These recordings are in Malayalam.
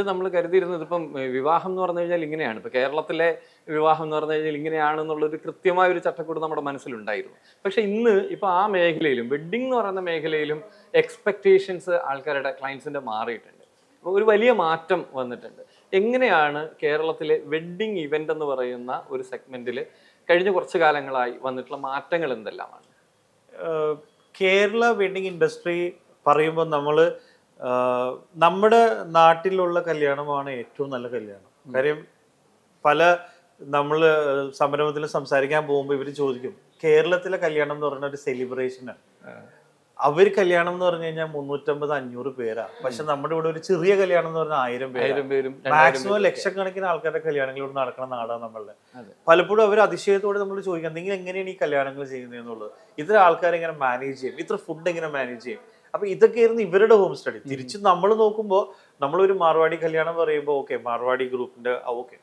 പണ്ട് നമ്മൾ കരുതിയിരുന്നത് ഇപ്പം വിവാഹം എന്ന് പറഞ്ഞു കഴിഞ്ഞാൽ ഇങ്ങനെയാണ്. ഇപ്പം കേരളത്തിലെ വിവാഹം എന്ന് പറഞ്ഞു കഴിഞ്ഞാൽ ഇങ്ങനെയാണെന്നുള്ളൊരു കൃത്യമായ ഒരു ചട്ടക്കൂട് നമ്മുടെ മനസ്സിലുണ്ടായിരുന്നു. പക്ഷെ ഇന്ന് ഇപ്പൊ ആ മേഖലയിലും വെഡ്ഡിംഗ് എന്ന് പറയുന്ന മേഖലയിലും എക്സ്പെക്റ്റേഷൻസ് ആൾക്കാരുടെ ക്ലയൻസിന്റെ മാറിയിട്ടുണ്ട്. അപ്പോൾ ഒരു വലിയ മാറ്റം വന്നിട്ടുണ്ട്. എങ്ങനെയാണ് കേരളത്തിലെ വെഡ്ഡിംഗ് ഇവന്റ് എന്ന് പറയുന്ന ഒരു സെഗ്മെന്റിൽ കഴിഞ്ഞ കുറച്ച് കാലങ്ങളായി വന്നിട്ടുള്ള മാറ്റങ്ങൾ എന്തെല്ലാമാണ്? കേരള വെഡിങ് ഇൻഡസ്ട്രി പറയുമ്പോൾ നമ്മൾ നമ്മുടെ നാട്ടിലുള്ള കല്യാണമാണ് ഏറ്റവും നല്ല കല്യാണം. കാര്യം പല നമ്മൾ സംരംഭത്തിൽ സംസാരിക്കാൻ പോകുമ്പോൾ ഇവർ ചോദിക്കും കേരളത്തിലെ കല്യാണം എന്ന് പറഞ്ഞ ഒരു സെലിബ്രേഷനാണ് അവർ കല്യാണം എന്ന് പറഞ്ഞു കഴിഞ്ഞാൽ മുന്നൂറ്റമ്പത് അഞ്ഞൂറ് പേരാ. പക്ഷെ നമ്മുടെ ഇവിടെ ഒരു ചെറിയ കല്യാണം എന്ന് പറഞ്ഞാൽ ആയിരം പേര്. മാക്സിമം ലക്ഷക്കണക്കിന് ആൾക്കാരുടെ കല്യാണങ്ങൾ ഇവിടെ നടക്കുന്ന നാടാണ് നമ്മളുടെ. പലപ്പോഴും അവർ അതിശയത്തോടെ നമ്മൾ ചോദിക്കാം നിങ്ങൾ എങ്ങനെയാണ് ഈ കല്യാണങ്ങൾ ചെയ്യുന്നത് എന്നുള്ളത് ഇത്ര ആൾക്കാരെ എങ്ങനെ മാനേജ് ചെയ്യും. ഇത്ര ഫുഡ് എങ്ങനെ മാനേജ് ചെയ്യും. അപ്പൊ ഇതൊക്കെയായിരുന്നു ഇവരുടെ ഹോം സ്റ്റഡി തിരിച്ച് നമ്മൾ നോക്കുമ്പോൾ നമ്മളൊരു മാർവാടി കല്യാണം പറയുമ്പോൾ ഓക്കെ മാർവാടി ഗ്രൂപ്പിന്റെ ഓക്കെ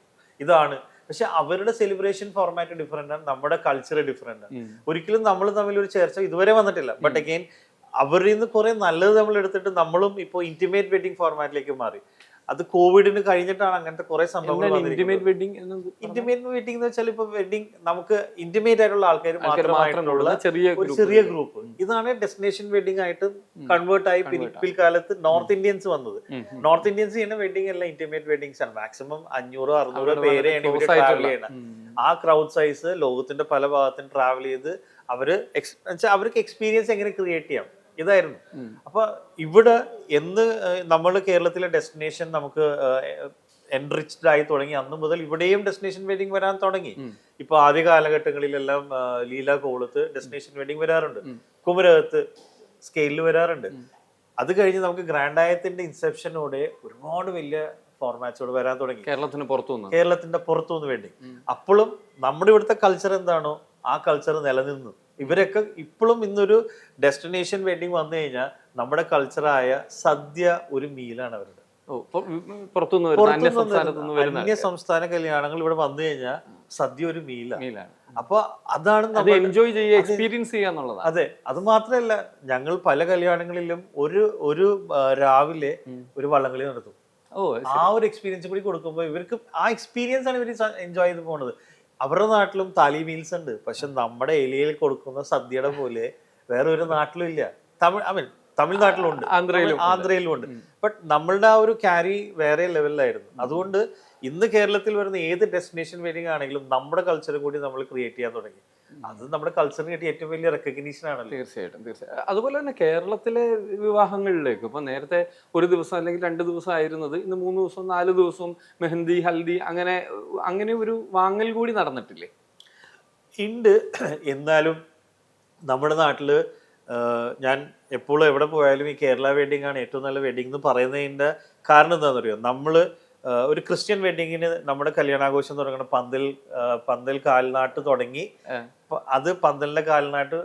ഇതാണ്. പക്ഷെ അവരുടെ സെലിബ്രേഷൻ ഫോർമാറ്റ് ഡിഫറെന്റ് ആണ് നമ്മുടെ കൾച്ചർ ഡിഫറെന്റ് ആണ്. ഒരിക്കലും നമ്മൾ തമ്മിൽ ഒരു ചേർച്ച ഇതുവരെ വന്നിട്ടില്ല. ബട്ട് അഗെയിൻ അവരിൽ നിന്ന് കുറെ നല്ലത് നമ്മൾ എടുത്തിട്ട് നമ്മളും ഇപ്പോൾ ഇന്റിമേറ്റ് വെഡിങ് ഫോർമാറ്റിലേക്ക് മാറി. അത് കോവിഡിന് കഴിഞ്ഞിട്ടാണ് അങ്ങനത്തെ കുറെ സംഭവങ്ങൾ ഇന്റിമേറ്റ് വെഡിങ് ഇന്റിമേറ്റ് വെഡിങ് എന്ന് വെച്ചാൽ ഇപ്പൊ വെഡിങ് നമുക്ക് ഇന്റിമേറ്റ് ആയിട്ടുള്ള ആൾക്കാർ ആൾക്കാർ മാത്രം മാത്രമായിട്ടുള്ള ചെറിയ ഒരു ചെറിയ ഗ്രൂപ്പ് ഇതാണ് ഡെസ്റ്റിനേഷൻ വെഡിങ് ആയിട്ട് കൺവേർട്ട് ആയി പിൽ- പിൽക്കാലത്ത് നോർത്ത് ഇന്ത്യൻസ് വന്നത്. നോർത്ത് ഇന്ത്യൻസ് ചെയ്യുന്ന വെഡിങ് എല്ലാം ഇന്റിമേറ്റ് വെഡിങ്സ് ആണ്. മാക്സിമം അഞ്ഞൂറോ അറുന്നൂറോ പേരെയാണ് ഇവർ ട്രാവൽ ചെയ്യണം. ആ ക്രൗഡ് സൈസ് ലോകത്തിന്റെ പല ഭാഗത്തും ട്രാവൽ ചെയ്ത് അവർ അവർക്ക് എക്സ്പീരിയൻസ് എങ്ങനെ ക്രിയേറ്റ് ചെയ്യാം? ഇതായിരുന്നു. അപ്പൊ ഇവിടെ എന്ന് നമ്മൾ കേരളത്തിലെ ഡെസ്റ്റിനേഷൻ നമുക്ക് എൻറിച്ച്ഡ് ആയി തുടങ്ങി. അന്ന് മുതൽ ഇവിടെയും ഡെസ്റ്റിനേഷൻ വെഡിങ് വരാൻ തുടങ്ങി. ഇപ്പൊ ആദ്യ കാലഘട്ടങ്ങളിലെല്ലാം ലീല കോളത്ത് ഡെസ്റ്റിനേഷൻ വെഡിങ് വരാറുണ്ട്. കുമരകത്ത് സ്കെയിലിൽ വരാറുണ്ട്. അത് കഴിഞ്ഞ് നമുക്ക് ഗ്രാൻഡായത്തിന്റെ ഇൻസെപ്ഷനോടെ ഒരുപാട് വലിയ ഫോർമാറ്റ്സോട് വരാൻ തുടങ്ങി. കേരളത്തിന് പുറത്തു നിന്ന് കേരളത്തിന്റെ പുറത്തുനിന്ന് വേണ്ടി. അപ്പോഴും നമ്മുടെ ഇവിടുത്തെ കൾച്ചർ എന്താണോ ആ കൾച്ചർ നിലനിന്നു. ഇവരൊക്കെ ഇപ്പോഴും ഇന്നൊരു ഡെസ്റ്റിനേഷൻ വെഡിങ് വന്നു കഴിഞ്ഞാൽ നമ്മുടെ കൾച്ചറായ സദ്യ ഒരു മീലാണ് അവരുടെ. അന്യ സംസ്ഥാന കല്യാണങ്ങൾ ഇവിടെ വന്നു കഴിഞ്ഞാൽ സദ്യ ഒരു മീലാണ് അപ്പൊ അതാണ് എൻജോയ് ചെയ്യുക എക്സ്പീരിയൻസ് ചെയ്യാന്നുള്ളത് അതെ അത് മാത്രമല്ല ഞങ്ങൾ പല കല്യാണങ്ങളിലും ഒരു ഒരു രാവിലെ ഒരു വള്ളംകളി നടത്തും. ഓ ആ ഒരു എക്സ്പീരിയൻസ് കൂടി കൊടുക്കുമ്പോൾ ഇവർക്ക് ആ എക്സ്പീരിയൻസ് ആണ് ഇവർ എൻജോയ് ചെയ്ത് പോണത്. അവരുടെ നാട്ടിലും താലി മീൽസ് ഉണ്ട്. പക്ഷെ നമ്മുടെ ഏരിയയിൽ കൊടുക്കുന്ന സദ്യയുടെ പോലെ വേറെ ഒരു നാട്ടിലും ഇല്ല. തമിഴ് ഐ മീൻ തമിഴ്നാട്ടിലുണ്ട്. ആന്ധ്രയിലും ആന്ധ്രയിലും ഉണ്ട്. ബട്ട് നമ്മളുടെ ആ ഒരു ക്യാരി വേറെ ലെവലിലായിരുന്നു അതുകൊണ്ട് ഇന്ന് കേരളത്തിൽ വരുന്ന ഏത് ഡെസ്റ്റിനേഷൻ വെഡിങ് ആണെങ്കിലും നമ്മുടെ കൾച്ചറും കൂടി നമ്മൾ ക്രിയേറ്റ് ചെയ്യാൻ തുടങ്ങി. അത് നമ്മുടെ കൾച്ചറിന് കിട്ടിയ ഏറ്റവും വലിയ റെക്കഗ്നീഷൻ ആണല്ലോ. തീർച്ചയായിട്ടും തീർച്ചയായിട്ടും അതുപോലെ തന്നെ കേരളത്തിലെ വിവാഹങ്ങളിലേക്ക് ഇപ്പൊ നേരത്തെ ഒരു ദിവസം അല്ലെങ്കിൽ രണ്ട് ദിവസം ആയിരുന്നത് ഇന്ന് മൂന്ന് ദിവസം നാല് ദിവസം മെഹന്തി ഹൽദി അങ്ങനെ അങ്ങനെ ഒരു വാങ്ങൽ കൂടി നടന്നിട്ടില്ലേ? ഉണ്ട് എന്നാലും നമ്മുടെ നാട്ടിൽ ഞാൻ എപ്പോഴും എവിടെ പോയാലും ഈ കേരള വെഡിങ് ആണ് ഏറ്റവും നല്ല വെഡിങ് എന്ന് പറയുന്നതിന്റെ കാരണം എന്താണെന്ന് അറിയാം നമ്മൾ ആഹ് ഒരു ക്രിസ്ത്യൻ വെഡിങ്ങിന് നമ്മുടെ കല്യാണാഘോഷം തുടങ്ങുന്ന പന്തൽ പന്തൽ കാൽനാട്ട് തുടങ്ങി. അത് പന്തലിന്റെ കാൽനാട്ട്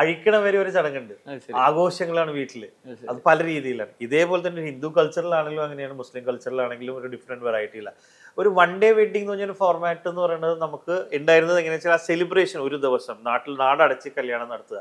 അഴിക്കണ വരെ ഒരു ചടങ്ങുണ്ട്. ആഘോഷങ്ങളാണ് വീട്ടിൽ അത് അത് പല രീതിയിലാണ്. ഇതേപോലെ തന്നെ ഹിന്ദു കൾച്ചറിലാണെങ്കിലും അങ്ങനെയാണ് മുസ്ലിം കൾച്ചറിലാണെങ്കിലും ഒരു ഡിഫറെന്റ് വെറൈറ്റി ഇല്ല ഒരു വൺ ഡേ വെഡിങ് എന്ന് പറഞ്ഞൊരു ഫോർമാറ്റ് എന്ന് പറയുന്നത് നമുക്ക് ഉണ്ടായിരുന്നത് എങ്ങനെയാ വെച്ചാൽ ആ സെലിബ്രേഷൻ ഒരു ദിവസം നാട്ടിൽ നാടടച്ച് കല്യാണം നടത്തുക.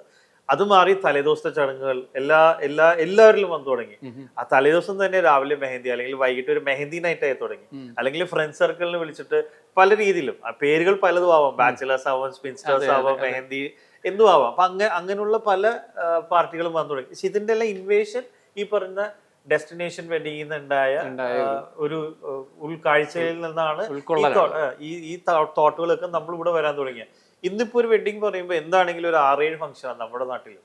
അത് മാറി തലേദിവസത്തെ ചടങ്ങുകൾ എല്ലാ എല്ലാ എല്ലാവരിലും വന്നു തുടങ്ങി. ആ തലേദിവസം തന്നെ രാവിലെ മെഹന്തി അല്ലെങ്കിൽ വൈകിട്ട് ഒരു മെഹന്തി നൈറ്റ് ആയി തുടങ്ങി. അല്ലെങ്കിൽ ഫ്രണ്ട് സർക്കിളിന് വിളിച്ചിട്ട് പല രീതിയിലും ആ പേരുകൾ പലതും ആവാം. ബാച്ചിലേഴ്സ് ആവാം സ്പിൻസ്റ്റേഴ്സ് ആവാം. മെഹന്തി എന്തും ആവാം. അപ്പൊ അങ്ങനെ അങ്ങനെയുള്ള പല പാർട്ടികളും വന്നു തുടങ്ങി. പക്ഷെ ഇതിന്റെ എല്ലാം ഇൻവേഷൻ ഈ പറഞ്ഞ ഡെസ്റ്റിനേഷൻ വെഡിങ്ങിൽ നിന്നുണ്ടായ ഒരു ഉൾക്കാഴ്ചയിൽ നിന്നാണ് ഈ ഈ തോട്ടുകളൊക്കെ നമ്മൾ ഇവിടെ വരാൻ തുടങ്ങിയ ഇന്നിപ്പോ ഒരു വെഡിങ് പറയുമ്പോൾ എന്താണെങ്കിലും ഒരു ആറേഴ് ആണ് നമ്മുടെ നാട്ടിൽ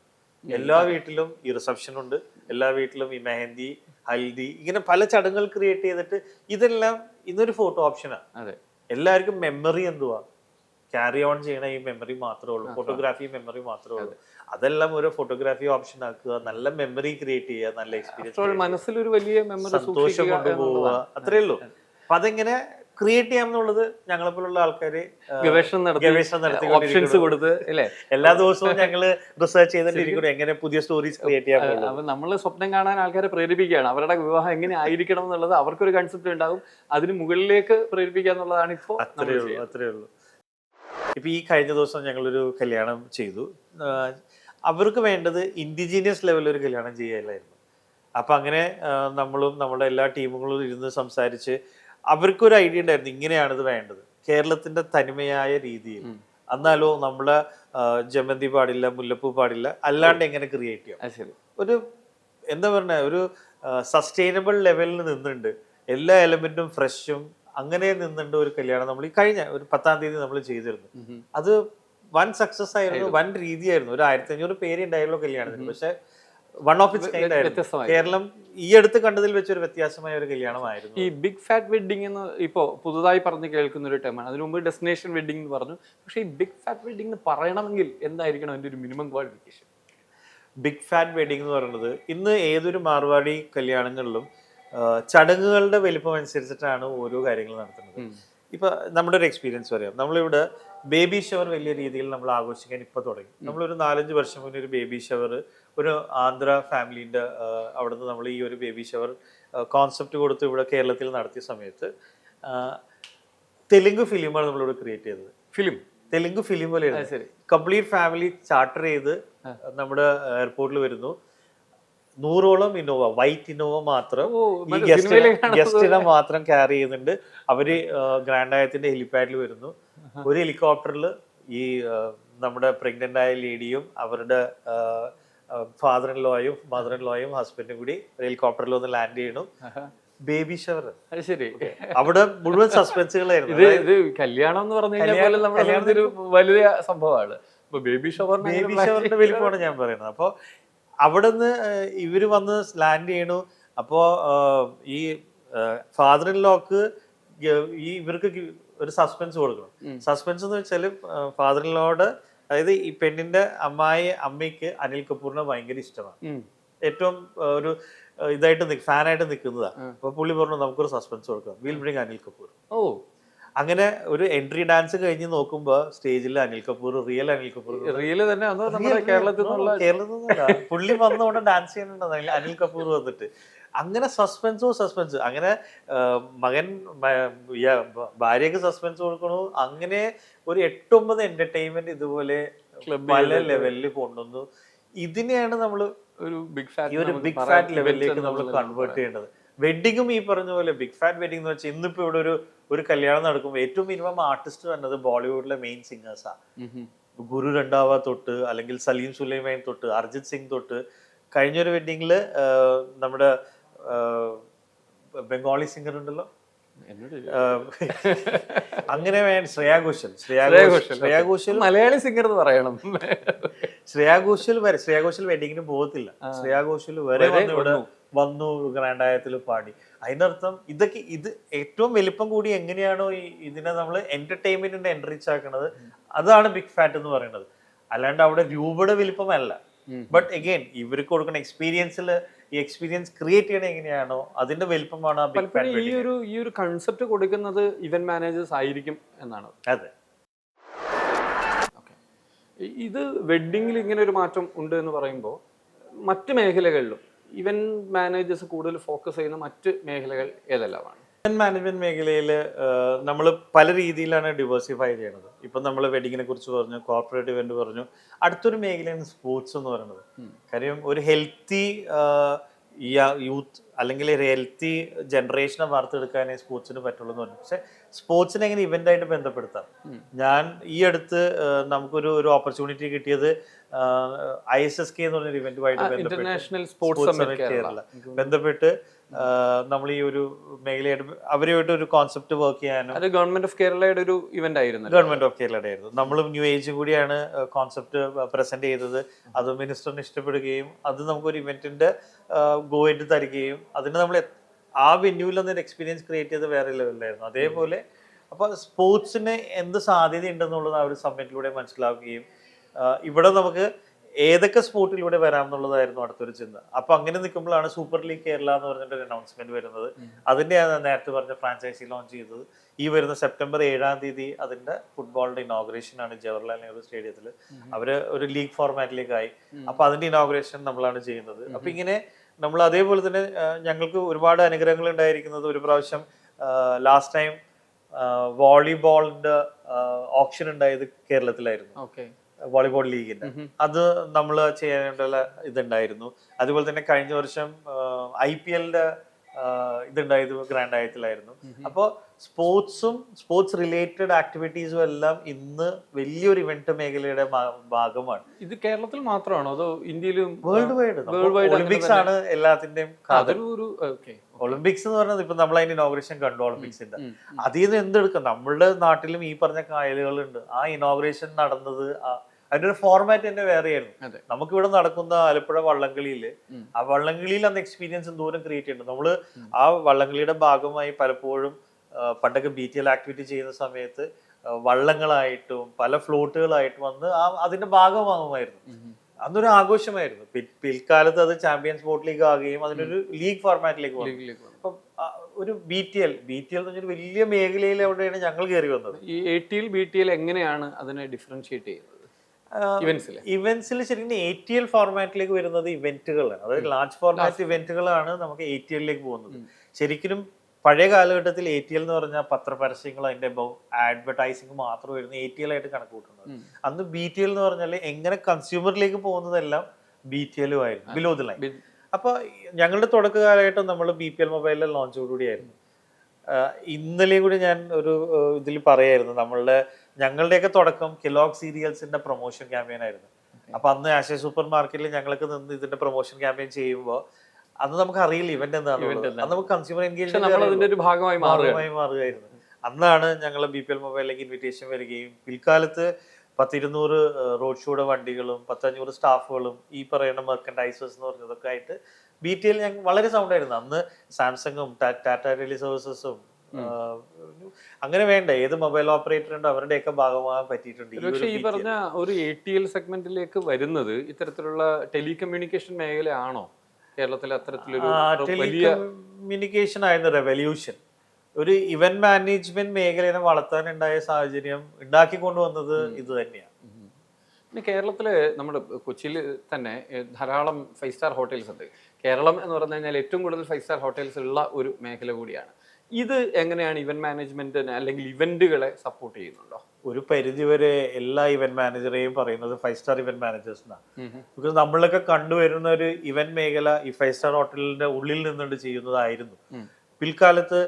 എല്ലാ വീട്ടിലും ഈ റിസപ്ഷൻ ഉണ്ട്. എല്ലാ വീട്ടിലും ഈ മെഹന്തി ഹൽദി ഇങ്ങനെ പല ചടങ്ങുകൾ ക്രിയേറ്റ് ചെയ്തിട്ട് ഇതെല്ലാം ഇന്നൊരു ഫോട്ടോ ഓപ്ഷനാണ് എല്ലാവർക്കും മെമ്മറി എന്തുവാ? ക്യാരി ഓൺ ചെയ്യണ ഈ മെമ്മറി മാത്രമേ ഉള്ളൂ. ഫോട്ടോഗ്രാഫി മെമ്മറി മാത്രമേ ഉള്ളൂ. അതെല്ലാം ഒരു ഫോട്ടോഗ്രാഫി ഓപ്ഷൻ ആക്കുക നല്ല മെമ്മറി ക്രിയേറ്റ് ചെയ്യുക നല്ല എക്സ്പീരിയൻസ് മനസ്സിലൊരു വലിയ സന്തോഷം കൊണ്ടുപോവുക. അത്രേ ഉള്ളൂ. അപ്പൊ അതെങ്ങനെ ക്രിയേറ്റ് ചെയ്യാം എന്നുള്ളത് ഞങ്ങളെ പോലുള്ള ആൾക്കാര് ഗവേഷണം നടത്തി ഗവേഷണം നടത്തി ഓപ്ഷൻസ് കൊടുത്ത് അല്ലേ? എല്ലാ ദിവസവും ഞങ്ങൾ റിസർച്ച് ചെയ്തിട്ടിരിക്കണം എങ്ങനെ പുതിയ സ്റ്റോറീസ് ക്രിയേറ്റ് ചെയ്യാൻ പറ്റുള്ളൂ അപ്പൊ നമ്മൾ സ്വപ്നം കാണാൻ ആൾക്കാരെ പ്രേരിപ്പിക്കുകയാണ്. അവരുടെ വിവാഹം എങ്ങനെ ആയിരിക്കണം എന്നുള്ളത് അവർക്കൊരു കൺസെപ്റ്റ് ഉണ്ടാകും. അതിന് മുകളിലേക്ക് പ്രേരിപ്പിക്കുക എന്നുള്ളതാണ് ഇപ്പോൾ അത്രേ ഉള്ളൂ അത്രേ ഉള്ളൂ. ഇപ്പൊ ഈ കഴിഞ്ഞ ദിവസം ഞങ്ങളൊരു കല്യാണം ചെയ്തു. അവർക്ക് വേണ്ടത് ഇൻഡിജീനിയസ് ലെവലിൽ ഒരു കല്യാണം ചെയ്യാനായിരുന്നു. അപ്പം അങ്ങനെ നമ്മളും നമ്മുടെ എല്ലാ ടീമുകളും ഇരുന്ന് സംസാരിച്ച് അവർക്കൊരു ഐഡിയ ഉണ്ടായിരുന്നു ഇങ്ങനെയാണ് ഇത് വേണ്ടത്. കേരളത്തിന്റെ തനിമയായ രീതിയിൽ. എന്നാലോ നമ്മളെ ജമന്തി പാടില്ല മുല്ലപ്പൂ പാടില്ല അല്ലാണ്ട് എങ്ങനെ ക്രിയേറ്റ് ചെയ്യാം? ഒരു എന്താ പറഞ്ഞ ഒരു സസ്റ്റൈനബിൾ ലെവലിൽ നിന്നുണ്ട്. എല്ലാ എലമെന്റും ഫ്രഷും അങ്ങനെ നിന്നുണ്ട് ഒരു കല്യാണം നമ്മൾ ഈ കഴിഞ്ഞ ഒരു പത്താം തീയതി നമ്മൾ ചെയ്തിരുന്നു. അത് വൻ സക്സസ് ആയിരുന്നു വൻ രീതിയായിരുന്നു. ഒരു ആയിരത്തി അഞ്ഞൂറ് പേര് ഉണ്ടായുള്ള കല്യാണത്തിന്. പക്ഷെ വൺ ഓഫ് ഇറ്റ്സ് കേരളം ഈ അടുത്ത് കണ്ടതിൽ വെച്ച് ഒരു വ്യത്യാസമായ ഒരു കല്യാണമായിരുന്നു. ഈ ബിഗ് ഫാറ്റ് വെഡിങ് എന്ന് ഇപ്പോ പുതുതായി പറഞ്ഞ് കേൾക്കുന്ന ഒരു ടൈമാണ് അതിനു മുമ്പ് ഡെസ്റ്റിനേഷൻ വെഡിങ് എന്ന് പറഞ്ഞു. പക്ഷേ ഈ ബിഗ് ഫാറ്റ് വെഡിങ് എന്ന് പറയണമെങ്കിൽ എന്തായിരിക്കണം അതിന്റെ ഒരു minimum qualification big fat wedding എന്ന് പറയുന്നത് ഇന്ന് ഏതൊരു മാർവാടി കല്യാണങ്ങളിലും ചടങ്ങുകളുടെ വലിപ്പം അനുസരിച്ചിട്ടാണ് ഓരോ കാര്യങ്ങൾ നടത്തുന്നത്. ഇപ്പൊ നമ്മുടെ ഒരു എക്സ്പീരിയൻസ് പറയാം. നമ്മളിവിടെ ബേബി ഷവർ വലിയ രീതിയിൽ നമ്മൾ ആഘോഷിക്കാൻ ഇപ്പൊ തുടങ്ങി. നമ്മളൊരു നാലഞ്ച് വർഷം മുന്നേ ഒരു ബേബി ഷവർ ഒരു ആന്ധ്ര ഫാമിലിന്റെ അവിടുന്ന് നമ്മൾ ഈ ഒരു ബേബി ഷവർ കോൺസെപ്റ്റ് കൊടുത്ത് ഇവിടെ കേരളത്തിൽ നടത്തിയ സമയത്ത് തെലുങ്ക് ഫിലിമാണ് നമ്മളിവിടെ ക്രിയേറ്റ് ചെയ്തത്. ഫിലിം? തെലുങ്ക് ഫിലിം പോലെയാണ് കംപ്ലീറ്റ് ഫാമിലി ചാർട്ടർ ചെയ്ത് നമ്മുടെ എയർപോർട്ടിൽ വരുന്നു. നൂറോളം ഇന്നോവ വൈറ്റ് ഇന്നോവ മാത്രം ഈ ഗസ്റ്റിനെ ഗസ്റ്റിനെ മാത്രം ക്യാരി ചെയ്യുന്നുണ്ട്. അവർ ഗ്രാൻഡ് ആയത്തിന്റെ ഹെലിപാഡിൽ വരുന്നു. ഒരു ഹെലികോപ്റ്ററിൽ ഈ നമ്മുടെ പ്രഗ്നന്റ് ആയ ലേഡിയും അവരുടെ ഫാദർ ഇൻ ലോയും മദർ ഇൻ ലോയും ഹസ്ബൻഡും കൂടി ഒരു ഹെലികോപ്റ്ററിൽ ഒന്ന് ലാൻഡ് ചെയ്യണു ബേബി ഷവർ ശരി. അവിടെ മുഴുവൻ സസ്പെൻസുകളായിരുന്നു ഇത് ഇത് കല്യാണം എന്ന് പറഞ്ഞു കഴിഞ്ഞാൽ നമ്മുടെ വലിയ സംഭവമാണ്. ബേബി ഷവർ ബേബി ഷവറിന്റെ വലിപ്പമാണ് ഞാൻ പറയുന്നത്. അപ്പോൾ അവിടെ ഇവർ വന്ന് ലാൻഡ് ചെയ്യണു. അപ്പോൾ ഈ ഫാദർ ഇൻ ലോക്ക് ഈ ഇവർക്ക് ഒരു സസ്പെൻസ് കൊടുക്കണം. സസ്പെൻസ് എന്ന് വെച്ചാൽ ഫാദർ ഇൻ ലോയുടെ അതായത് ഈ പെണ്ണിന്റെ അമ്മായി അമ്മയ്ക്ക് അനിൽ കപൂറിനെ ഭയങ്കര ഇഷ്ടമാണ്. ഏറ്റവും ഒരു ഇതായിട്ട് ഫാനായിട്ട് നിൽക്കുന്നതാണ്. അപ്പൊ പുള്ളി പറഞ്ഞു നമുക്കൊരു സസ്പെൻസ് കൊടുക്കാം വിൽ ബ്രിങ് അനിൽ കപൂർ. ഓ. അങ്ങനെ ഒരു എൻട്രി ഡാൻസ് കഴിഞ്ഞ് നോക്കുമ്പോ സ്റ്റേജിൽ അനിൽ കപൂർ റിയൽ അനിൽ കപൂർ. റിയൽ തന്നെ കേരളത്തിൽ. നിന്നുള്ള കേരളത്തിൽ നിന്നല്ല. പുള്ളി വന്നുകൊണ്ട് ഡാൻസ് ചെയ്യുന്നുണ്ട് അനിൽ- കപൂർ വന്നിട്ട്. അങ്ങനെ സസ്പെൻസോ സസ്പെൻസ് അങ്ങനെ മകൻ ഭാര്യക്ക് സസ്പെൻസ് കൊടുക്കണു. അങ്ങനെ ഒരു എട്ടൊമ്പത് എന്റർടൈൻമെന്റ് ഇതുപോലെ പല ലെവലിൽ കൊണ്ടുവന്നു. ഇതിനെയാണ് നമ്മൾ ഒരു ബിഗ് ഈ ഫാറ്റ് ഒരു ബിഗ് ഫാറ്റ് ലെവലിലേക്ക് നമ്മൾ കൺവേർട്ട് ചെയ്യേണ്ടത്. വെഡിങ്ങും ഈ പറഞ്ഞ പോലെ ബിഗ് ഫാറ്റ് വെഡിങ് എന്ന് വെച്ചാൽ ഇന്നിപ്പോ ഇവിടെ ഒരു ഒരു കല്യാണം നടക്കുമ്പോൾ ഏറ്റവും മിനിമം ആർട്ടിസ്റ്റ് വന്നത് ബോളിവുഡിലെ മെയിൻ സിംഗേഴ്സാണ് ഗുരു രണ്ടാവ തൊട്ട് അല്ലെങ്കിൽ സലീം സുലൈമാൻ തൊട്ട് അർജിത് സിംഗ് തൊട്ട് കഴിഞ്ഞൊരു വെഡിങ്ങിൽ നമ്മുടെ ബംഗാളി സിംഗർ ഉണ്ടല്ലോ? അങ്ങനെ വേണ്ട ശ്രേയാ ഘോഷൽ. ശ്രേയാ ഘോഷൽ. ശ്രേയാ ഘോഷൽ മലയാളി സിംഗർ എന്ന് പറയണം. ശ്രേയാ ഘോഷൽ വരെ ശ്രേയാ ഘോഷൽ വെഡിങ്ങിന് പോകത്തില്ല. ശ്രേയാ ഘോഷൽ വരെ വരെ ഇവിടെ വന്നു. ഗ്രാൻഡ് ഗ്രാൻഡായത്തിൽ പാടി. അതിനർത്ഥം ഇതൊക്കെ ഇത് ഏറ്റവും വലിപ്പം കൂടി എങ്ങനെയാണോ ഈ ഇതിനെ നമ്മൾ എന്റർടൈൻമെന്റിന്റെ എൻട്രിച്ച് ആക്കുന്നത് അതാണ് ബിഗ് ഫാറ്റ് എന്ന് പറയുന്നത്. അല്ലാണ്ട് അവിടെ രൂപയുടെ വലിപ്പമല്ല. ബട്ട് എഗെയിൻ ഇവർക്ക് കൊടുക്കുന്ന എക്സ്പീരിയൻസിൽ ഈ എക്സ്പീരിയൻസ് ക്രിയേറ്റ് ചെയ്യണ എങ്ങനെയാണോ അതിന്റെ വലിപ്പമാണ് ഈ ഒരു ഈ ഒരു കൺസെപ്റ്റ് കൊടുക്കുന്നത് ഇവന്റ് മാനേജേഴ്സ് ആയിരിക്കും എന്നാണ്. അതെ. ഇത് വെഡ്ഡിങ്ങിൽ ഇങ്ങനെ ഒരു മാറ്റം ഉണ്ട് എന്ന് പറയുമ്പോൾ മറ്റ് മേഖലകളിലും ഇവന്റ് മാനേജേഴ്സ് കൂടുതൽ ഫോക്കസ് ചെയ്യുന്ന മറ്റ് മേഖലകൾ ഏതെല്ലാമാണ്? ഇവന്റ് മാനേജ്മെന്റ് മേഖലയിൽ നമ്മൾ പല രീതിയിലാണ് ഡിവേഴ്സിഫൈ ചെയ്യുന്നത് ഇപ്പം നമ്മൾ വെഡിങ്ങിനെ കുറിച്ച് പറഞ്ഞു കോർപ്പറേറ്റ് ഇവന്റ് പറഞ്ഞു. അടുത്തൊരു മേഖലയാണ് സ്പോർട്സ് എന്ന് പറയുന്നത്. കാര്യം ഒരു ഹെൽത്തി യൂത്ത് അല്ലെങ്കിൽ ഒരു ഹെൽത്തി ജനറേഷനെ വാർത്തെടുക്കാനേ സ്പോർട്സിന് പറ്റുള്ളൂ എന്ന് പറഞ്ഞു. പക്ഷെ സ്പോർട്സിനെ എങ്ങനെ ഇവന്റ് ആയിട്ട് ബന്ധപ്പെടുത്താം? ഞാൻ ഈ അടുത്ത് നമുക്കൊരു ഒരു ഓപ്പർച്യൂണിറ്റി കിട്ടിയത് ഐ എസ് എസ് കെ എന്ന് പറഞ്ഞൊരു ഇവന്റുമായിട്ട് ബന്ധപ്പെട്ട് ബന്ധപ്പെട്ട് നമ്മൾ ഈ ഒരു മേഖലയായിട്ട് അവരുമായിട്ട് ഒരു കോൺസെപ്റ്റ് വർക്ക് ചെയ്യാനും അത് ഗവൺമെന്റ് ഓഫ് കേരളയുടെ ഒരു ഇവന്റ് ആയിരുന്നു ഗവൺമെന്റ് ഓഫ് കേരളയുടെ ആയിരുന്നു. നമ്മളും ന്യൂ ഏജ് കൂടിയാണ് കോൺസെപ്റ്റ് പ്രസന്റ് ചെയ്തത്. അത് മിനിസ്റ്ററിന് ഇഷ്ടപ്പെടുകയും അത് നമുക്കൊരു ഇവന്റിന്റെ ഗോ ആയിട്ട് തരികയും അതിന് നമ്മൾ ആ വെന്യൂവിൽ ഒരു എക്സ്പീരിയൻസ് ക്രിയേറ്റ് ചെയ്ത് വേറെ ലെവലിലായിരുന്നു അതേപോലെ അപ്പൊ സ്പോർട്സിന് എന്ത് സാധ്യതയുണ്ടെന്നുള്ളത് ആ ഒരു സമ്മിറ്റിലൂടെ മനസ്സിലാക്കുകയും ഇവിടെ നമുക്ക് ഏതൊക്കെ സ്പോർട്ടിലൂടെ വരാമെന്നുള്ളതായിരുന്നു അടുത്തൊരു ചിന്ത. അപ്പൊ അങ്ങനെ നിൽക്കുമ്പോഴാണ് സൂപ്പർ ലീഗ് കേരള എന്ന് പറഞ്ഞിട്ട് ഒരു അനൗൺസ്മെന്റ് വരുന്നത് അതിന്റെയാണ് നേരത്തെ പറഞ്ഞ ഫ്രാഞ്ചൈസി ലോഞ്ച് ചെയ്തത്. ഈ വരുന്ന സെപ്റ്റംബർ ഏഴാം തീയതി അതിന്റെ ഫുട്ബോളിന്റെ ഇനോഗ്രേഷൻ ആണ് ജവഹർലാൽ നെഹ്റു സ്റ്റേഡിയത്തിൽ അവർ ഒരു ലീഗ് ഫോർമാറ്റിലേക്കായി അപ്പൊ അതിന്റെ ഇനോഗ്രേഷൻ നമ്മളാണ് ചെയ്യുന്നത്. അപ്പൊ ഇങ്ങനെ നമ്മൾ അതേപോലെ തന്നെ ഞങ്ങൾക്ക് ഒരുപാട് അനുഗ്രഹങ്ങൾ ഉണ്ടായിരിക്കുന്നത് ഒരു പ്രാവശ്യം ലാസ്റ്റ് ടൈം വോളിബോളിന്റെ ഓപ്ഷൻ ഉണ്ടായത് കേരളത്തിലായിരുന്നു. വോളിബോൾ ലീഗിന്റെ അത് നമ്മൾ ചെയ്യാനുള്ള ഇതുണ്ടായിരുന്നു. അതുപോലെ തന്നെ കഴിഞ്ഞ വർഷം ഐ പി എല്ലിന്റെ ഇതുണ്ടായത് ഗ്രാൻഡ് ആയത്തിലായിരുന്നു. അപ്പോൾ സ്പോർട്സും സ്പോർട്സ് റിലേറ്റഡ് ആക്ടിവിറ്റീസും എല്ലാം ഇന്ന് വലിയൊരു ഇവന്റ് മേഖലയുടെ ഭാഗമാണ്. ഇത് കേരളത്തിൽ മാത്രമാണോ? അതോ ഇന്ത്യയിലും world wide world wide Olympics ആണ് എല്ലാത്തിന്റെയും ഒരു ഒളിമ്പിക്സ് എന്ന് പറഞ്ഞത് ഇപ്പൊ നമ്മൾ അതിന്റെ ഇനോഗ്രേഷൻ കണ്ടു ഒളിമ്പിക്സിന്റെ അതിൽ നിന്ന് എന്തെടുക്കാം? നമ്മളുടെ നാട്ടിലും ഈ പറഞ്ഞ കായലുകളുണ്ട്. ആ ഇനോഗ്രേഷൻ നടന്നത് ആ- അതിന്റെ ഒരു ഫോർമാറ്റ് തന്നെ വേറെയായിരുന്നു. നമുക്ക് ഇവിടെ നടക്കുന്ന ആലപ്പുഴ വള്ളംകളിയിൽ ആ വള്ളംകളിയിൽ അന്ന് എക്സ്പീരിയൻസ് ദൂരം ക്രിയേറ്റ് ചെയ്യുന്നുണ്ട് നമ്മൾ ആ വള്ളംകളിയുടെ ഭാഗമായി പലപ്പോഴും പണ്ടൊക്കെ ബി ടി എൽ ആക്ടിവിറ്റി ചെയ്യുന്ന സമയത്ത് വള്ളങ്ങളായിട്ടും പല ഫ്ലോട്ടുകളായിട്ടും വന്ന് ആ അതിന്റെ ഭാഗമാകുമായിരുന്നു അന്നൊരു ആഘോഷമായിരുന്നു. പിൽക്കാലത്ത് അത് ചാമ്പ്യൻസ് ബോട്ട് ലീഗ് ആകുകയും അതിനൊരു ലീഗ് ഫോർമാറ്റിലേക്ക് വന്നു. അപ്പം ഒരു B T L B T L എന്ന് പറഞ്ഞൊരു വലിയ മേഖലയിൽ എവിടെയാണ് ഞങ്ങൾ കയറി വന്നത്? ഈ A T L B T L എങ്ങനെയാണ് അതിനെ ഡിഫറൻഷിയേറ്റ് ചെയ്യുന്നത്? ഇവന്റ്സിൽ ശരിക്കും എ ടി എൽ ഫോർമാറ്റിലേക്ക് വരുന്നത് ഇവന്റുകളാണ്. അതായത് ലാർജ് ഫോർമാറ്റ് ഇവന്റുകളാണ് നമുക്ക് എ ടി എല്ലിലേക്ക് പോകുന്നത്. ശരിക്കും പഴയ കാലഘട്ടത്തിൽ എ ടി എൽ എന്ന് പറഞ്ഞാൽ പത്രപരസ്യങ്ങൾ അതിന്റെ അഡ്വർടൈസിങ് മാത്രമായിരുന്നു എ ടി എൽ ആയിട്ട് കണക്ക് കൂട്ടുന്നത് അന്ന് ബി ടി എൽ എന്ന് പറഞ്ഞാൽ എങ്ങനെ കൺസ്യൂമറിലേക്ക് പോകുന്നതെല്ലാം ബി ടി എല്ലും ആയിരുന്നു. ബിലോ ദി ലൈൻ അപ്പൊ ഞങ്ങളുടെ തുടക്ക കാലഘട്ടം നമ്മൾ ബി പി എൽ മൊബൈലിലെ ലോഞ്ചോടുകൂടിയായിരുന്നു ഇന്നലെയും കൂടി ഞാൻ ഒരു ഇതിൽ പറയായിരുന്നു. നമ്മളുടെ ഞങ്ങളുടെയൊക്കെ തുടക്കം കെലോഗ് സീരിയൽസിന്റെ പ്രൊമോഷൻ ക്യാമ്പയിൻ ആയിരുന്നു. അപ്പൊ അന്ന് ആശയ സൂപ്പർ മാർക്കറ്റിൽ ഞങ്ങൾക്ക് നിന്ന് ഇതിന്റെ പ്രൊമോഷൻ ക്യാമ്പയിൻ ചെയ്യുമ്പോൾ അന്ന് നമുക്ക് അറിയില്ല ഇവന്റ് എന്താണ് അന്ന് നമുക്ക് കൺസ്യൂമർ എൻഗേജ്മെന്റ് ഒരു ഭാഗമായി മാറുകയായിരുന്നു. അന്നാണ് ഞങ്ങൾ ബി പി എൽ മൊബൈലിലേക്ക് ഇൻവിറ്റേഷൻ വരികയും പിൽക്കാലത്ത് പത്തിരുന്നൂറ് റോഡ് ഷോയുടെ വണ്ടികളും പത്തഞ്ഞൂറ് സ്റ്റാഫുകളും ഈ പറയുന്ന മെർക്കൻഡൈസേഴ്സ് എന്ന് പറഞ്ഞതൊക്കെ ആയിട്ട് ബി ടി എൽ ഞങ്ങൾ വളരെ സൗണ്ട് ആയിരുന്നു. അന്ന് സാംസങ്ങും ടാറ്റ ടെലി സർവീസസും അങ്ങനെ വേണ്ട? ഏത് മൊബൈൽ ഓപ്പറേറ്റർ ഉണ്ടോ അവരുടെയൊക്കെ ഭാഗമാകാൻ പറ്റിയിട്ടുണ്ട് പക്ഷേ ഈ പറഞ്ഞ ഒരു എ ടി എൽ സെഗ്മെന്റിലേക്ക് വരുന്നത് ഇത്തരത്തിലുള്ള ടെലികമ്മ്യൂണിക്കേഷൻ മേഖലയാണോ? കേരളത്തിലെ അത്തരത്തിലൊരു ടെലികമ്മ്യൂണിക്കേഷൻ ആയിരുന്നു റെവല്യൂഷൻ ഒരു ഇവന്റ് മാനേജ്മെന്റ് മേഖലയെ വളർത്താനുണ്ടായ സാഹചര്യം ഉണ്ടാക്കി കൊണ്ടുവന്നത് ഇത് തന്നെയാണ്. പിന്നെ കേരളത്തിൽ നമ്മുടെ കൊച്ചിയിൽ തന്നെ ധാരാളം ഫൈവ് സ്റ്റാർ ഹോട്ടൽസ് ഉണ്ട്. കേരളം എന്ന് പറഞ്ഞു കഴിഞ്ഞാൽ ഏറ്റവും കൂടുതൽ ഫൈവ് സ്റ്റാർ ഹോട്ടൽസ് ഉള്ള ഒരു മേഖല കൂടിയാണ്. ഇത് എങ്ങനെയാണ് ഇവന്റ് മാനേജ്മെന്റിനെ അല്ലെങ്കിൽ ഇവന്റുകളെ സപ്പോർട്ട് ചെയ്യുന്നുണ്ടോ? ഒരു പരിധിവരെ എല്ലാ ഇവന്റ് മാനേജറെയും പറയുന്നത് ഫൈവ് സ്റ്റാർ ഇവന്റ് മാനേജേഴ്സ് എന്നാണ് ബിക്കോസ് നമ്മളൊക്കെ കണ്ടുവരുന്ന ഒരു ഇവന്റ് മേഖല ഈ ഫൈവ് സ്റ്റാർ ഹോട്ടലിന്റെ ഉള്ളിൽ നിന്നുകൊണ്ട് ചെയ്യുന്നതായിരുന്നു. പിൽക്കാലത്ത്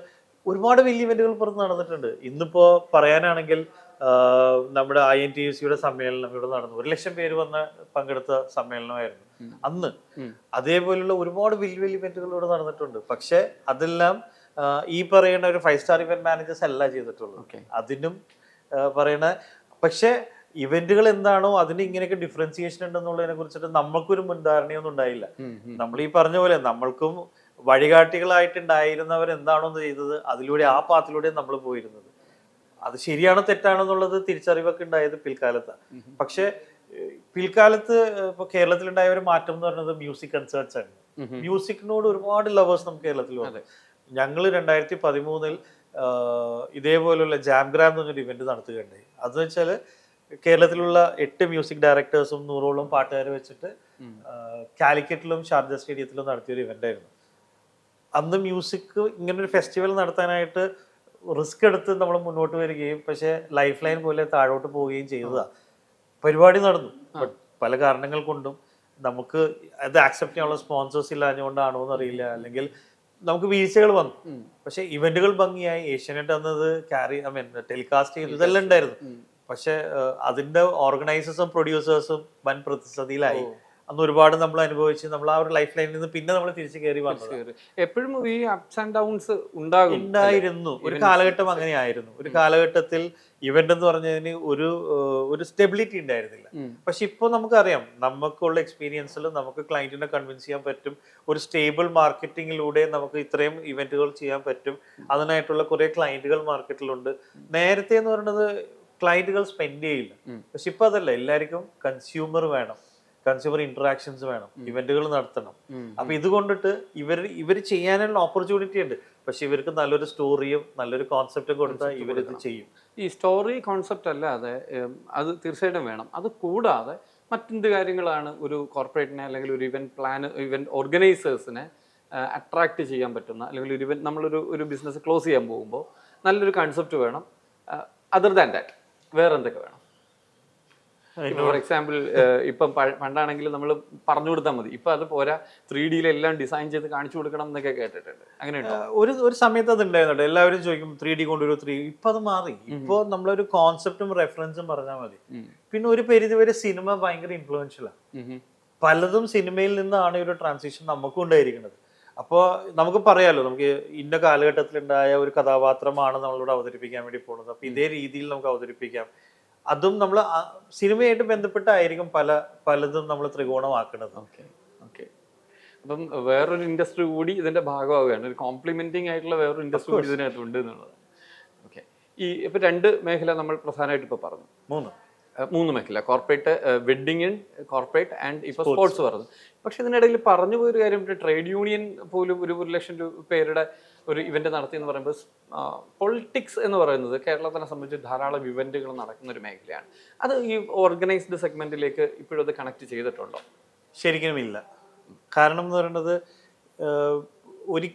ഒരുപാട് വലിയ ഇവന്റുകൾ പുറത്ത് നടന്നിട്ടുണ്ട്. ഇന്നിപ്പോ പറയാനാണെങ്കിൽ നമ്മുടെ ഐ എൻ ടി യു സിയുടെ സമ്മേളനം ഇവിടെ നടന്നു. ഒരു ലക്ഷം പേര് വന്ന് പങ്കെടുത്ത സമ്മേളനമായിരുന്നു. അന്ന് അതേപോലെയുള്ള അതേപോലുള്ള ഒരുപാട് വലിയ വലിയ ഇവന്റുകൾ ഇവിടെ നടന്നിട്ടുണ്ട്. പക്ഷെ അതെല്ലാം ഈ പറയുന്ന ഒരു ഫൈവ് സ്റ്റാർ ഇവന്റ് മാനേജേഴ്സ് അല്ല ചെയ്തിട്ടുള്ളൂ അതിനും പറയണ പക്ഷെ ഇവന്റുകൾ എന്താണോ അതിന് ഇങ്ങനെയൊക്കെ ഡിഫറൻസിയേഷൻ ഉണ്ടെന്നുള്ളതിനെ കുറിച്ചിട്ട് നമ്മൾക്കൊരു മുൻധാരണയൊന്നും ഉണ്ടായില്ല. നമ്മൾ ഈ പറഞ്ഞ പോലെ നമ്മൾക്കും വഴികാട്ടികളായിട്ടുണ്ടായിരുന്നവർ എന്താണോ ചെയ്തത് അതിലൂടെ ആ പാത്തിലൂടെ നമ്മൾ പോയിരുന്നത്. അത് ശരിയാണോ തെറ്റാണെന്നുള്ളത് തിരിച്ചറിവൊക്കെ ഉണ്ടായത് പിൽക്കാലത്താണ്. പക്ഷെ പിൽക്കാലത്ത് ഇപ്പൊ കേരളത്തിലുണ്ടായ ഒരു മാറ്റം എന്ന് പറയുന്നത് മ്യൂസിക് കൺസേർട്സ് ആണ്. മ്യൂസിക്കിനോട് ഒരുപാട് ലവേഴ്സ് നമുക്ക് കേരളത്തിൽ വന്നു. ഞങ്ങൾ രണ്ടായിരത്തി പതിമൂന്നിൽ ഇതേപോലുള്ള ജാംഗ്രാം എന്നൊരു പറഞ്ഞൊരു ഇവന്റ് നടത്തുകയുണ്ടായി. അതെന്ന് വെച്ചാൽ കേരളത്തിലുള്ള എട്ട് മ്യൂസിക് ഡയറക്ടേഴ്സും നൂറോളം പാട്ടുകാരെ വെച്ചിട്ട് കാലിക്കറ്റിലും ഷാർജ സ്റ്റേഡിയത്തിലും നടത്തിയൊരു ഇവന്റ് ആയിരുന്നു. അന്ന് മ്യൂസിക് ഇങ്ങനെ ഒരു ഫെസ്റ്റിവൽ നടത്താനായിട്ട് റിസ്ക് എടുത്ത് നമ്മൾ മുന്നോട്ട് വരികയും പക്ഷേ ലൈഫ് ലൈൻ പോലെ താഴോട്ട് പോവുകയും ചെയ്തതാ. പരിപാടി നടന്നു. പല കാരണങ്ങൾ കൊണ്ടും നമുക്ക് അത് ആക്സെപ്റ്റ് ചെയ്യാനുള്ള സ്പോൺസേഴ്സ് ഇല്ലാഞ്ഞുകൊണ്ടാണോ എന്നറിയില്ല. അല്ലെങ്കിൽ നമുക്ക് വീഴ്ചകൾ വന്നു. പക്ഷേ ഇവന്റുകൾ ഭംഗിയായി. ഏഷ്യാനെറ്റ് അന്നത് ക്യാരി ഐ മീൻ ടെലികാസ്റ്റ് ചെയ്തു. ഇതെല്ലാം ഉണ്ടായിരുന്നു. പക്ഷെ അതിന്റെ ഓർഗനൈസേഴ്സും പ്രൊഡ്യൂസേഴ്സും വൻ പ്രതിസന്ധിയിലായി. അന്ന് ഒരുപാട് നമ്മൾ അനുഭവിച്ച് നമ്മൾ ആ ഒരു ലൈഫ് ലൈനിൽ നിന്ന് പിന്നെ നമ്മൾ തിരിച്ചു കയറി വന്നത്. എപ്പോഴും ഈ അപ്സ് ആൻഡ് ഡൗൺസ് ഉണ്ടാകും ഉണ്ടായിരുന്നു. ഒരു കാലഘട്ടം അങ്ങനെയായിരുന്നു. ഒരു കാലഘട്ടത്തിൽ ഇവന്റ് എന്ന് പറഞ്ഞതിന് ഒരു ഒരു സ്റ്റെബിലിറ്റി ഉണ്ടായിരുന്നില്ല. പക്ഷെ ഇപ്പോൾ നമുക്കറിയാം നമുക്കുള്ള എക്സ്പീരിയൻസിൽ നമുക്ക് ക്ലയന്റിനെ കൺവിൻസ് ചെയ്യാൻ പറ്റും. ഒരു സ്റ്റേബിൾ മാർക്കറ്റിങ്ങിലൂടെ നമുക്ക് ഇത്രയും ഇവന്റുകൾ ചെയ്യാൻ പറ്റും. അതിനായിട്ടുള്ള കുറെ ക്ലയന്റുകൾ മാർക്കറ്റിലുണ്ട് നേരത്തെ എന്ന് പറയുന്നത് ക്ലയന്റുകൾ സ്പെൻഡ് ചെയ്യില്ല. പക്ഷെ ഇപ്പൊ അതല്ല. എല്ലാവർക്കും കൺസ്യൂമർ വേണം. കൺസ്യൂമർ ഇന്ററാക്ഷൻസ് വേണം ഇവന്റുകൾ നടത്തണം. അപ്പൊ ഇത് കൊണ്ടിട്ട് ഇവർ ഇവർ ചെയ്യാനുള്ള ഓപ്പർച്യൂണിറ്റി ഉണ്ട്. പക്ഷെ ഇവർക്ക് നല്ലൊരു സ്റ്റോറിയും നല്ലൊരു കോൺസെപ്റ്റും കൊടുത്താൽ ഇവരിത് ചെയ്യും. ഈ സ്റ്റോറി കോൺസെപ്റ്റ് അല്ലാതെ അത് തീർച്ചയായിട്ടും വേണം. അത് കൂടാതെ മറ്റെന്ത് കാര്യങ്ങളാണ് ഒരു കോർപ്പറേറ്റിനെ അല്ലെങ്കിൽ ഒരു ഇവന്റ് പ്ലാൻ ഇവന്റ് ഓർഗനൈസേഴ്സിനെ അട്രാക്ട് ചെയ്യാൻ പറ്റുന്ന അല്ലെങ്കിൽ ഒരു ഇവന്റ് നമ്മളൊരു ഒരു ബിസിനസ് ക്ലോസ് ചെയ്യാൻ പോകുമ്പോൾ നല്ലൊരു കൺസെപ്റ്റ് വേണം. അതർ ദാൻ ദാറ്റ് വേറെ എന്തൊക്കെ വേണം? ഫോർ എക്സാമ്പിൾ ഇപ്പം പഴ- പണ്ടാണെങ്കിൽ നമ്മൾ പറഞ്ഞു കൊടുത്താൽ മതി. ഇപ്പൊ അത് പോരാ. ത്രീ ഡിയിലെല്ലാം ഡിസൈൻ ചെയ്ത് കാണിച്ചു കൊടുക്കണം എന്നൊക്കെ കേട്ടിട്ടുണ്ട്. അങ്ങനെ ഒരു ഒരു സമയത്ത് അത് ഉണ്ടായിരുന്നുണ്ട് എല്ലാവരും ചോദിക്കും ത്രീ ഡി കൊണ്ടുവരും ത്രീ ഇപ്പൊ അത് മാറി. ഇപ്പൊ നമ്മളൊരു കോൺസെപ്റ്റും റെഫറൻസും പറഞ്ഞാൽ മതി. പിന്നെ ഒരു പരിധി വരെ സിനിമ ഭയങ്കര ഇൻഫ്ലുവൻഷ്യലാണ്. പലതും സിനിമയിൽ നിന്നാണ് ഈ ഒരു ട്രാൻസിഷൻ നമുക്കും ഉണ്ടായിരിക്കുന്നത്. അപ്പോൾ നമുക്ക് പറയാമല്ലോ നമുക്ക് ഇന്ന കാലഘട്ടത്തിലുണ്ടായ ഒരു കഥാപാത്രമാണ് നമ്മളിവിടെ അവതരിപ്പിക്കാൻ വേണ്ടി പോകുന്നത്. അപ്പോൾ ഇതേ രീതിയിൽ നമുക്ക് അവതരിപ്പിക്കാം. അതും നമ്മൾ സിനിമയായിട്ട് ബന്ധപ്പെട്ടായിരിക്കും പല പലതും നമ്മൾ ത്രികോണമാക്കുന്നത്. Okay okay. അപ്പം വേറൊരു ഇൻഡസ്ട്രി കൂടി ഇതിന്റെ ഭാഗമാവുകയാണ്. ഒരു കോംപ്ലിമെന്റിങ് ആയിട്ടുള്ള വേറൊരു ഇൻഡസ്ട്രി കൂടി ഇതിനകത്ത് ഉണ്ട് എന്നുള്ളത്. ഓക്കെ. ഈ ഇപ്പൊ രണ്ട് മേഖല നമ്മൾ പ്രധാനമായിട്ട് ഇപ്പൊ പറഞ്ഞു. മൂന്ന്. മൂന്ന് മേഖല. കോർപ്പറേറ്റ് വെഡിങ് കോർപ്പറേറ്റ് ആൻഡ് ഇപ്പൊ സ്പോർട്സ് പറഞ്ഞു പക്ഷെ ഇതിനിടയിൽ പറഞ്ഞു പോയൊരു കാര്യം ട്രേഡ് യൂണിയൻ പോലും ഒരു ഒരു ലക്ഷം പേരുടെ ഒരു ഇവന്റ് നടത്തി എന്ന് പറയുമ്പോൾ പൊളിറ്റിക്സ് എന്ന് പറയുന്നത് കേരളത്തിനെ സംബന്ധിച്ച് ധാരാളം ഇവന്റുകൾ നടക്കുന്ന ഒരു മേഖലയാണ്. അത് ഈ ഓർഗനൈസ്ഡ് സെഗ്മെന്റിലേക്ക് ഇപ്പോഴും അത് കണക്ട് ചെയ്തിട്ടുണ്ടോ? ശരിക്കും ഇല്ല. കാരണം എന്ന് പറയുന്നത് ഒരു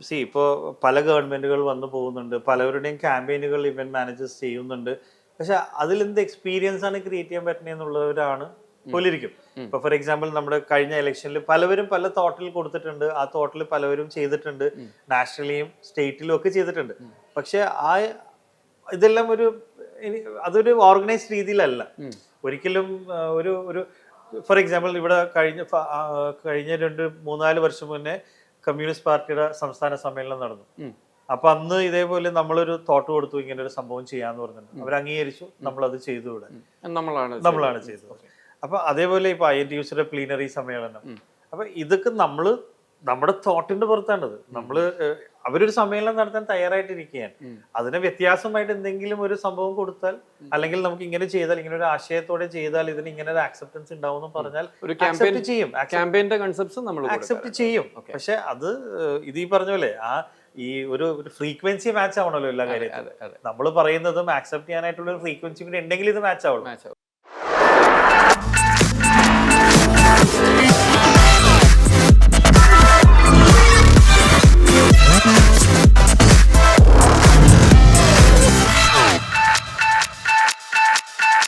സി ഇപ്പോൾ പല ഗവൺമെന്റുകൾ വന്നു പോകുന്നുണ്ട്. പലവരുടെയും ക്യാമ്പയിനുകൾ ഇവന്റ് മാനേജേഴ്സ് ചെയ്യുന്നുണ്ട്. പക്ഷെ അതിലെന്ത് എക്സ്പീരിയൻസ് ആണ് ക്രിയേറ്റ് ചെയ്യാൻ പറ്റുന്നത് എന്നുള്ളവരാണ് പോലിരിക്കും. ഇപ്പൊ ഫോർ എക്സാമ്പിൾ നമ്മുടെ കഴിഞ്ഞ ഇലക്ഷനിൽ പലവരും പല തോട്ടിൽ കൊടുത്തിട്ടുണ്ട്. ആ തോട്ടിൽ പലവരും ചെയ്തിട്ടുണ്ട്. നാഷണലിയും സ്റ്റേറ്റിലും ഒക്കെ ചെയ്തിട്ടുണ്ട്. പക്ഷെ ആ ഇതെല്ലാം ഒരു അതൊരു ഓർഗനൈസ്ഡ് രീതിയിലല്ല. ഒരിക്കലും ഒരു ഒരു ഫോർ എക്സാമ്പിൾ ഇവിടെ കഴിഞ്ഞ കഴിഞ്ഞ രണ്ട് മൂന്നാൽ വർഷം മുന്നേ കമ്മ്യൂണിസ്റ്റ് പാർട്ടിയുടെ സംസ്ഥാന സമ്മേളനം നടന്നു. അപ്പൊ അന്ന് ഇതേപോലെ നമ്മളൊരു തോട്ട് കൊടുത്തു ഇങ്ങനെ ഒരു സംഭവം ചെയ്യാന്ന് പറഞ്ഞിട്ടുണ്ട് അവർ അംഗീകരിച്ചു. നമ്മൾ അത് ചെയ്തു ഇവിടെ നമ്മളാണ് നമ്മളാണ് ചെയ്തത്. അപ്പൊ അതേപോലെ ഇപ്പൊ ഐ എൻ ടി യുസിന്റെ പ്ലീനറി സമ്മേളനം അപ്പൊ ഇതൊക്കെ നമ്മൾ നമ്മുടെ തോട്ടിന്റെ പുറത്താണത്. നമ്മൾ അവരൊരു സമ്മേളനം നടത്താൻ തയ്യാറായിട്ടിരിക്കുകയാണ്. അതിന് വ്യത്യാസമായിട്ട് എന്തെങ്കിലും ഒരു സംഭവം കൊടുത്താൽ അല്ലെങ്കിൽ നമുക്ക് ഇങ്ങനെ ചെയ്താൽ ഇങ്ങനെ ഒരു ആശയത്തോടെ ചെയ്താൽ ഇതിന് ഇങ്ങനെ ഒരു ആക്സെപ്റ്റൻസ് ഉണ്ടാവും എന്ന് പറഞ്ഞാൽ ഒരു accept ചെയ്യും. ക്യാമ്പയിന്റെ കൺസെപ്റ്റ്സ് നമ്മൾ ആക്സെപ്റ്റ് ചെയ്യും. പക്ഷെ അത് ഇത് ഈ പറഞ്ഞ പോലെ ആ ഈ ഒരു ഒരു ഫ്രീക്വൻസി മാച്ച് ആവണല്ലോ എല്ലാ കാര്യത്തിലും. നമ്മൾ പറയുന്നതും ആക്സെപ്റ്റ് ചെയ്യാനായിട്ടുള്ള ഒരു ഫ്രീക്വൻസി കൂടി ഉണ്ടെങ്കിൽ ഇത് മാച്ച് ആവുള്ളൂ. മാച്ച് ആവും.